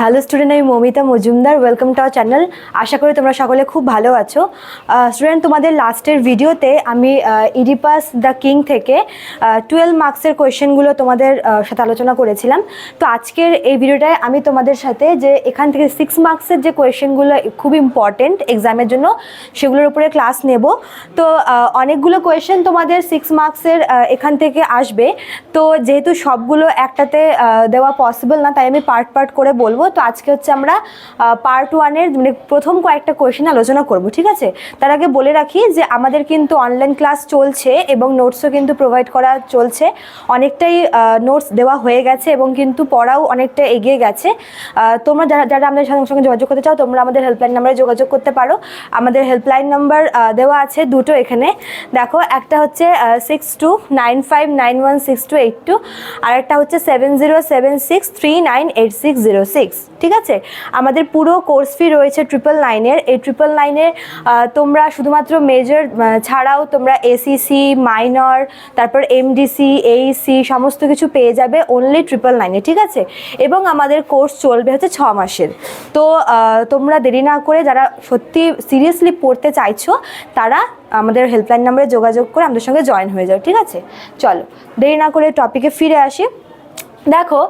Hello student, আমি Momita Majumdar. Welcome to our channel আশা করি তোমরা সকলে খুব ভালো আছো। স্টুডেন্ট, তোমাদের লাস্টের ভিডিওতে আমি ইডিপাস দ্য কিং থেকে টুয়েলভ মার্কসের কোয়েশ্চেনগুলো তোমাদের সাথে আলোচনা করেছিলাম। তো আজকের এই ভিডিওটায় আমি তোমাদের সাথে যে এখান থেকে সিক্স মার্কসের যে কোয়েশ্চেনগুলো খুব ইম্পর্টেন্ট এক্সামের জন্য, সেগুলোর উপরে ক্লাস নেব। তো অনেকগুলো কোয়েশ্চেন তোমাদের সিক্স মার্কসের এখান থেকে আসবে। তো যেহেতু সবগুলো একটাতে দেওয়া পসিবল না, তাই আমি পার্ট পার্ট করে বলব। তো আজকে হচ্ছে আমরা পার্ট ওয়ানের মানে প্রথম কয়েকটা কোয়েশ্চেন আলোচনা করব, ঠিক আছে? তার আগে বলে রাখি যে আমাদের কিন্তু অনলাইন ক্লাস চলছে এবং নোটসও কিন্তু প্রোভাইড করা চলছে। অনেকটাই নোটস দেওয়া হয়ে গেছে এবং কিন্তু পড়াও অনেকটা এগিয়ে গেছে। তোমরা যারা যারা আমাদের সঙ্গে সঙ্গে যোগাযোগ করতে চাও, তোমরা আমাদের হেল্পলাইন নাম্বারে যোগাযোগ করতে পারো। আমাদের হেল্পলাইন নাম্বার দেওয়া আছে দুটো এখানে। দেখো, একটা হচ্ছে six two nine five nine one six two eight two আর একটা হচ্ছে seven zero seven six three nine eight six zero six ঠিক আছে? আমাদের পুরো কোর্স ফি রয়েছে ট্রিপল নাইনের এই ট্রিপল নাইনে তোমরা শুধুমাত্র মেজর ছাড়াও তোমরা এসিসি মাইনর তারপর এমডিসি এইসি সমস্ত কিছু পেয়ে যাবে অনলি ট্রিপল নাইনে ঠিক আছে? এবং আমাদের কোর্স চলবে হচ্ছে ছ মাসের। তো তোমরা দেরি না করে যারা সত্যি সিরিয়াসলি পড়তে চাইছো, তারা আমাদের হেল্পলাইন নাম্বারে যোগাযোগ করে আমাদের সঙ্গে জয়েন হয়ে যাও, ঠিক আছে? চলো, দেরি না করে টপিকে ফিরে আসি। দেখো,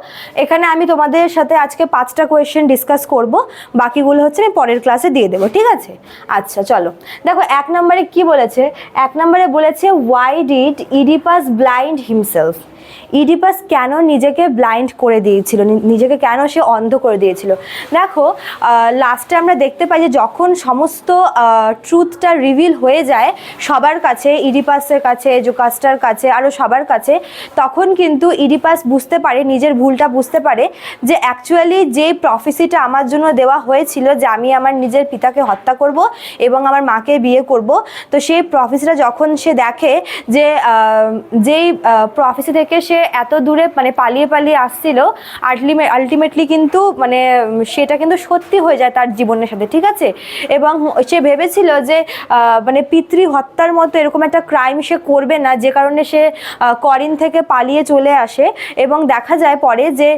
এখানে আমি তোমাদের সাথে আজকে পাঁচটা কোয়েশ্চেন ডিসকাস করব, বাকিগুলো হচ্ছে আমি পরের ক্লাসে দিয়ে দেবো, ঠিক আছে? আচ্ছা চলো। দেখো, এক নম্বরে কি বলেছে? এক নম্বরে বলেছে why did Oedipus blind himself Oedipus কেন নিজেকে ব্লাইন্ড করে দিয়েছিল? নিজেকে কেন সে অন্ধ করে দিয়েছিল? দেখো লাস্টে আমরা দেখতে পাই যে যখন সমস্ত ট্রুথটা রিভিল হয়ে যায় সবার কাছে, ইডিপাসের কাছে, জোকাস্টার কাছে আরও সবার কাছে, তখন কিন্তু ইডিপাস বুঝতে পারে, নিজের ভুলটা বুঝতে পারে যে অ্যাকচুয়ালি যে প্রফেসিটা আমার জন্য দেওয়া হয়েছিল যে আমি আমার নিজের পিতাকে হত্যা করব এবং আমার মাকে বিয়ে করব, তো সেই প্রফেসিটা যখন সে দেখে যে যেই প্রফেসি থেকে সে এত দূরে মানে পালিয়ে পালিয়ে আসছিল আলটিমেট আলটিমেটলি কিন্তু মানে সেটা কিন্তু সত্যি হয়ে যায় তার জীবনের সাথে, ঠিক আছে? এবং সে ভেবেছিল যে মানে পিতৃ হত্যার মতো এরকম একটা ক্রাইম সে করবে না, যে কারণে সে করিন থেকে পালিয়ে চলে আসে। এবং দেখা যায় পরে যে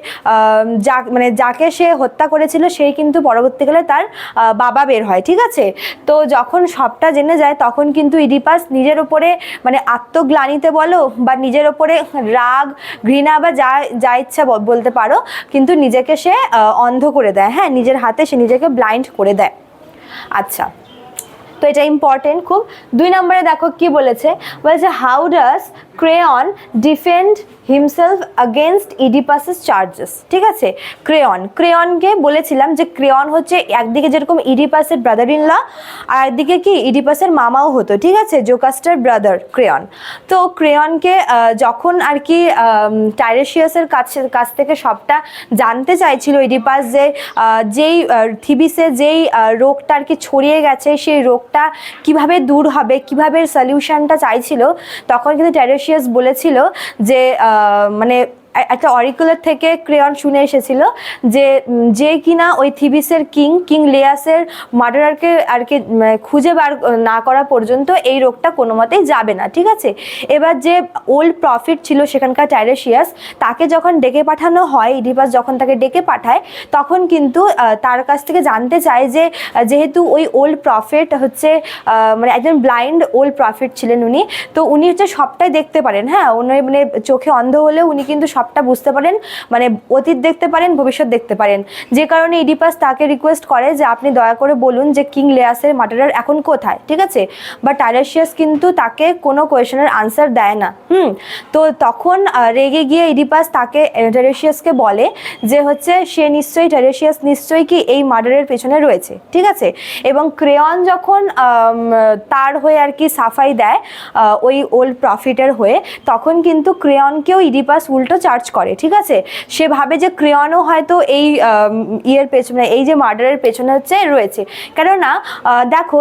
যা মানে যাকে সে হত্যা করেছিল সেই কিন্তু পরবর্তীকালে তার বাবা বের হয়, ঠিক আছে? তো যখন সবটা জেনে যায়, তখন কিন্তু ইডিপাস নিজের ওপরে মানে আত্মগ্লানিতে বলো বা নিজের ওপরে রাগ ঘৃণা বা যা যা ইচ্ছা বল- বলতে পারো, কিন্তু নিজেকে সে অন্ধ করে দেয়। হ্যাঁ নিজের হাতে সে নিজেকে ব্লাইন্ড করে দেয়। আচ্ছা। তো এটা ইম্পর্টেন্ট খুব। দুই নম্বরে দেখো কি বলেছে? বলেছে how does Creon defend himself against Oedipus's charges ঠিক আছে? ক্রেয়ন ক্রেয়নকে বলেছিলাম যে ক্রেয়ন হচ্ছে একদিকে যেরকম ইডিপাসের ব্রাদার ইন ল আর একদিকে কি ইডিপাসের মামাও হতো। ঠিক আছে? জোকাস্টার ব্রাদার ক্রেয়ন তো ক্রেয়নকে যখন আর কি টাইরেশিয়াসের কাছে, কাছ থেকে সবটা জানতে চাইছিল ইডিপাস যে যেই থিবিসে যেই রোগটা আর কি ছড়িয়ে গেছে, সেই রোগটা কীভাবে দূর হবে কীভাবে সলিউশনটা চাইছিল তখন কিন্তু ট্যারেশিয়াস বলেছিল যে মানে একটা অরিকুলার থেকে ক্রেয়ন শুনে এসেছিল যে যে কিনা ওই থিবিসের কিং কিং লেয়াসের মার্ডারারকে আর কি খুঁজে বার না করা পর্যন্ত এই রোগটা কোনো মতেই যাবে না, ঠিক আছে? এবার যে ওল্ড প্রফিট ছিল সেখানকার টাইরেশিয়াস, তাকে যখন ডেকে পাঠানো হয়, ইডিপাস যখন তাকে ডেকে পাঠায়, তখন কিন্তু তার কাছ থেকে জানতে চায় যে যেহেতু ওই ওল্ড প্রফিট হচ্ছে মানে একজন ব্লাইন্ড ওল্ড প্রফিট ছিলেন উনি, তো উনি হচ্ছে সবটাই দেখতে পারেন হ্যাঁ? উনি মানে চোখে অন্ধ হলেও উনি কিন্তু সবটা বুঝতে পারেন মানে অতীত দেখতে পারেন, ভবিষ্যৎ দেখতে পারেন। যে কারণে ইডিপাস তাকে রিকোয়েস্ট করে যে আপনি দয়া করে বলুন যে কিং লেয়াসের মার্ডারার এখন কোথায়, ঠিক আছে? বা টাইরেশিয়াস কিন্তু তাকে কোনো কোয়েশনের আনসার দেয় না। হুম, তো তখন রেগে গিয়ে ইডিপাস তাকে টেরেশিয়াসকে বলে যে হচ্ছে, সে নিশ্চয়ই টেরেশিয়াস নিশ্চয়ই কি এই মার্ডারের পেছনে রয়েছে, ঠিক আছে? এবং ক্রেয়ন যখন তার হয়ে আর কি সাফাই দেয় ওই ওল্ড প্রফিটের হয়ে, তখন কিন্তু ক্রেয়নকেও ইডিপাস উল্টো চার্জ করে, ঠিক আছে? সে ভাবে যে ক্রেয়নও হয়তো এই ইয়ের পেছনে, এই যে মার্ডারের পেছনে হচ্ছে রয়েছে। কেননা দেখো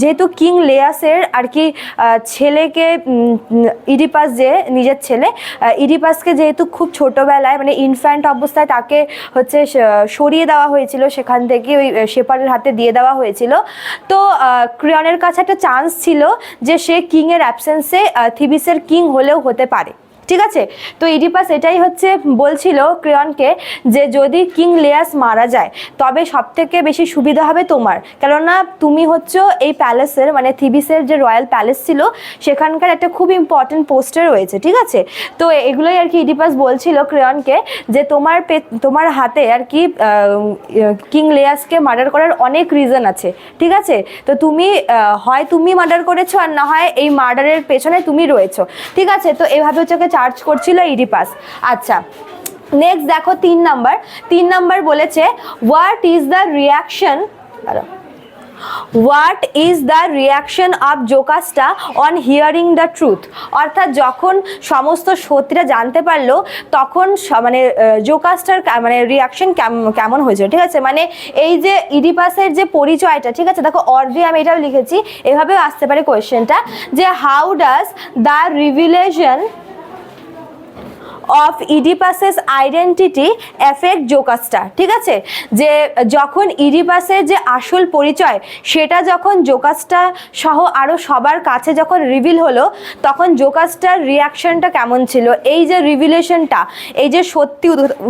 যেহেতু কিং লেয়াসের আর কি ছেলেকে ইডিপাস যে, নিজের ছেলে ইডিপাসকে যেহেতু খুব ছোটোবেলায় মানে ইনফ্যান্ট অবস্থায় তাকে হচ্ছে সরিয়ে দেওয়া হয়েছিল, সেখান থেকে ওই শেপারের হাতে দিয়ে দেওয়া হয়েছিল। তো ক্রিয়নের কাছে একটা চান্স ছিল যে সে কিংয়ের অ্যাবসেন্সে থিবিসের কিং হলেও হতে পারে। ঠিক আছে? তো ইডিপাস এটাই হচ্ছে বলছিল ক্রেয়নকে যে যদি কিং লেয়াস মারা যায়, তবে সব থেকে বেশি সুবিধা হবে তোমার। কেননা তুমি হচ্ছে এই প্যালেসের মানে থিবিসের যে রয়্যাল প্যালেস ছিল, সেখানকার একটা খুব ইম্পর্টেন্ট পোস্টে রয়েছে, ঠিক আছে? তো এগুলোই আর কি ইডিপাস বলছিল ক্রেয়নকে যে তোমার পে- তোমার হাতে আর কি কিং লেয়াসকে মার্ডার করার অনেক রিজন আছে, ঠিক আছে? তো তুমি হয় তুমি মার্ডার করেছ আর না হয় এই মার্ডারের পেছনে তুমি রয়েছো, ঠিক আছে? তো এভাবে হচ্ছে চার্জ করছিল ইডিপাস আচ্ছা নেক্সট দেখো তিন নাম্বার তিন নাম্বার বলেছে what is the reaction what is the reaction of Jocasta on hearing the truth অর্থাৎ যখন সমস্ত সত্যিটা জানতে পারল, তখন মানে জোকাস্টার মানে রিয়াকশন কেমন হয়েছিল, ঠিক আছে? মানে এই যে ইডিপাসের যে পরিচয়টা, ঠিক আছে? দেখো অর্ধে আমি এটাও লিখেছি, এভাবেও আসতে পারে কোয়েশ্চেনটা যে how does the revelation of Oedipus's identity affect Jocasta ঠিক আছে? যে যখন ইডিপাসের যে আসল পরিচয়, সেটা যখন জোকাস্টা সহ আরও সবার কাছে যখন রিভিল হলো, তখন জোকাস্টার রিয়াকশনটা কেমন ছিল? এই যে রিভিলেশনটা এই যে সত্যি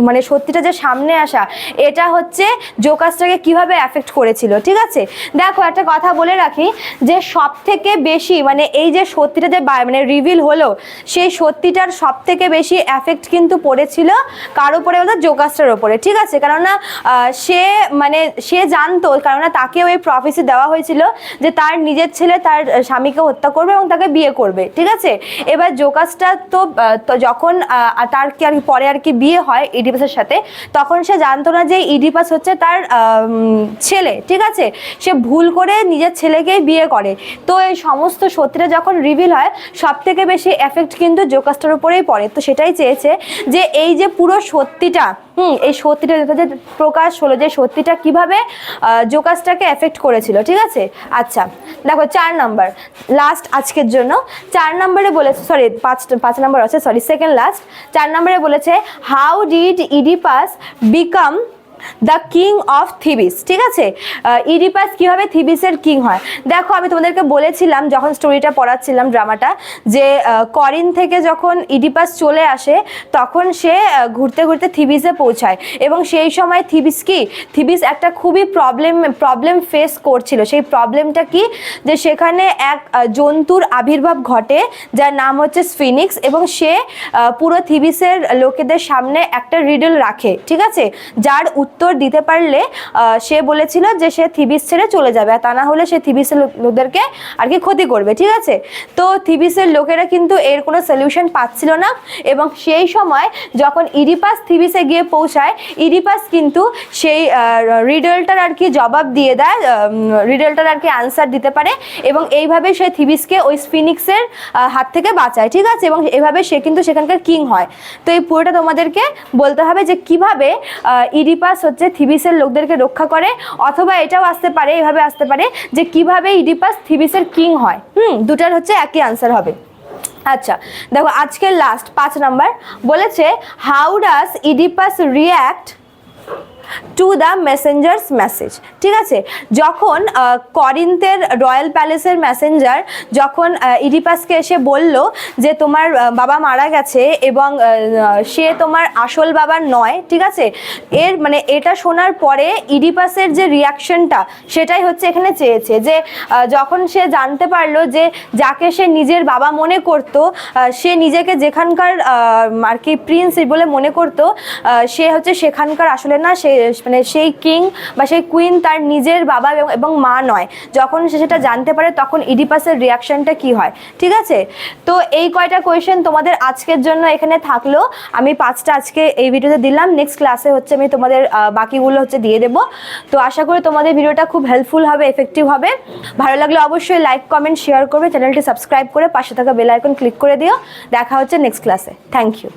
মানে সত্যিটা যে সামনে আসা, এটা হচ্ছে জোকাস্টাকে কীভাবে অ্যাফেক্ট করেছিল, ঠিক আছে? দেখো, একটা কথা বলে রাখি, যে সব থেকে বেশি মানে এই যে সত্যিটা যে মানে রিভিল হলো, সেই সত্যিটার সব থেকে বেশি এফেক্ট কিন্তু পড়েছিল কার উপরে? বলতো জোকাস্টার ওপরে ঠিক আছে? কেননা সে মানে সে জানতো, কেননা তাকে ওই প্রফেসি দেওয়া হয়েছিল যে তার নিজের ছেলে তার স্বামীকে হত্যা করবে এবং তাকে বিয়ে করবে, ঠিক আছে? এবার জোকাস্টার তো যখন তার কি আর পরে আর কি বিয়ে হয় ইডিপাসের সাথে, তখন সে জানতো না যে ইডিপাস হচ্ছে তার ছেলে, ঠিক আছে? সে ভুল করে নিজের ছেলেকেই বিয়ে করে। তো এই সমস্ত সত্যিটা যখন রিভিল হয় সব থেকে বেশি এফেক্ট কিন্তু জোকাস্টার উপরেই পড়ে। তো সেটাই চেয়েছে যে এই যে পুরো সত্যিটা, হুম, এই সত্যিটা যে প্রকাশ হলো, যে সত্যিটা কীভাবে জোকাসটাকে এফেক্ট করেছিল, ঠিক আছে? আচ্ছা দেখো, চার নাম্বার লাস্ট আজকের জন্য, চার নাম্বারে বলেছে সরি পাঁচ পাঁচ নাম্বার আছে সরি সেকেন্ড লাস্ট চার নাম্বারে বলেছে how did Oedipus become the king of Thebes ঠিক আছে? ইডিপাস কীভাবে থিবিসের কিং হয়? দেখো, আমি তোমাদেরকে বলেছিলাম, যখন স্টোরিটা পড়াচ্ছিলাম ড্রামাটা যে করিন থেকে যখন ইডিপাস চলে আসে, তখন সে ঘুরতে ঘুরতে থিবিসে পৌঁছায়। এবং সেই সময় থিবিস কি? থিবিস একটা খুবই প্রবলেম প্রবলেম ফেস করছিল। সেই প্রবলেমটা কি? যে, সেখানে এক জন্তুর আবির্ভাব ঘটে, যার নাম হচ্ছে স্ফিনিক্স এবং সে পুরো থিবিসের লোকেদের সামনে একটা রিডল রাখে, ঠিক আছে? যার উত্তর দিতে পারলে সে বলেছিল যে সে থিবিস ছেড়ে চলে যাবে আর তা না হলে সে থিবিসের লোক- লোকদেরকে আর কি ক্ষতি করবে, ঠিক আছে? তো থিবিসের লোকেরা কিন্তু এর কোনো সলিউশন পাচ্ছিল না এবং সেই সময় যখন ইডিপাস থিবিসে গিয়ে পৌঁছায় ইডিপাস কিন্তু সেই রিডেলটার আর কি জবাব দিয়ে দেয় রিডলটার আর কি আনসার দিতে পারে এবং এইভাবে সে থিবিসকে ওই স্পিনিক্সের হাত থেকে বাঁচায়, ঠিক আছে? এবং এভাবে সে কিন্তু সেখানকার কিং হয়। তো এই পুরোটা তোমাদেরকে বলতে হবে যে কীভাবে ইডিপাস হচ্ছে থিবিসের লোকদেরকে রক্ষা করে, অথবা এটাও আসতে পারে এভাবে আসতে পারে যে কীভাবে ইডিপাস থিবিসের কিং হয়। হুম, দুটার হচ্ছে একই আনসার হবে। আচ্ছা দেখো, আজকের লাস্ট পাঁচ নাম্বার বলেছে how does Oedipus react to the messenger's message ঠিক আছে? যখন আহ, করিন্থের রয়্যাল প্যালেসের মেসেঞ্জার যখন ইডিপাসকে এসে বলল যে তোমার বাবা মারা গেছে এবং সে তোমার আসল বাবার নয় ঠিক আছে? এর মানে এটা শোনার পরে ইডিপাসের যে রিয়াকশনটা সেটাই হচ্ছে এখানে চেয়েছে যে যখন সে জানতে পারল যে যাকে সে নিজের বাবা মনে করতো সে নিজেকে যেখানকার আর কি প্রিন্স বলে মনে করতো সে হচ্ছে সেখানকার আসলে না সে মানে সেই কিং বা সেই কুইন তার নিজের বাবা এবং- মা নয়। যখন সে সেটা জানতে পারে, তখন ইডিপাসের রিয়াকশনটা কি হয়? ঠিক আছে? তো এই কয়টা কোয়েশ্চেন তোমাদের আজকের জন্য এখানে থাকল। আমি পাঁচটা আজকে এই ভিডিওতে দিলাম। নেক্সট ক্লাসে হচ্ছে আমি তোমাদের বাকিগুলো হচ্ছে দিয়ে দেবো। তো আশা করি তোমাদের ভিডিওটা খুব হেল্পফুল হবে এফেক্টিভ হবে। ভালো লাগলে অবশ্যই লাইক কমেন্ট শেয়ার করবে। চ্যানেলটি সাবস্ক্রাইব করে পাশে থাকা বেল আইকন ক্লিক করে দিও। দেখা হচ্ছে নেক্সট ক্লাসে থ্যাংক ইউ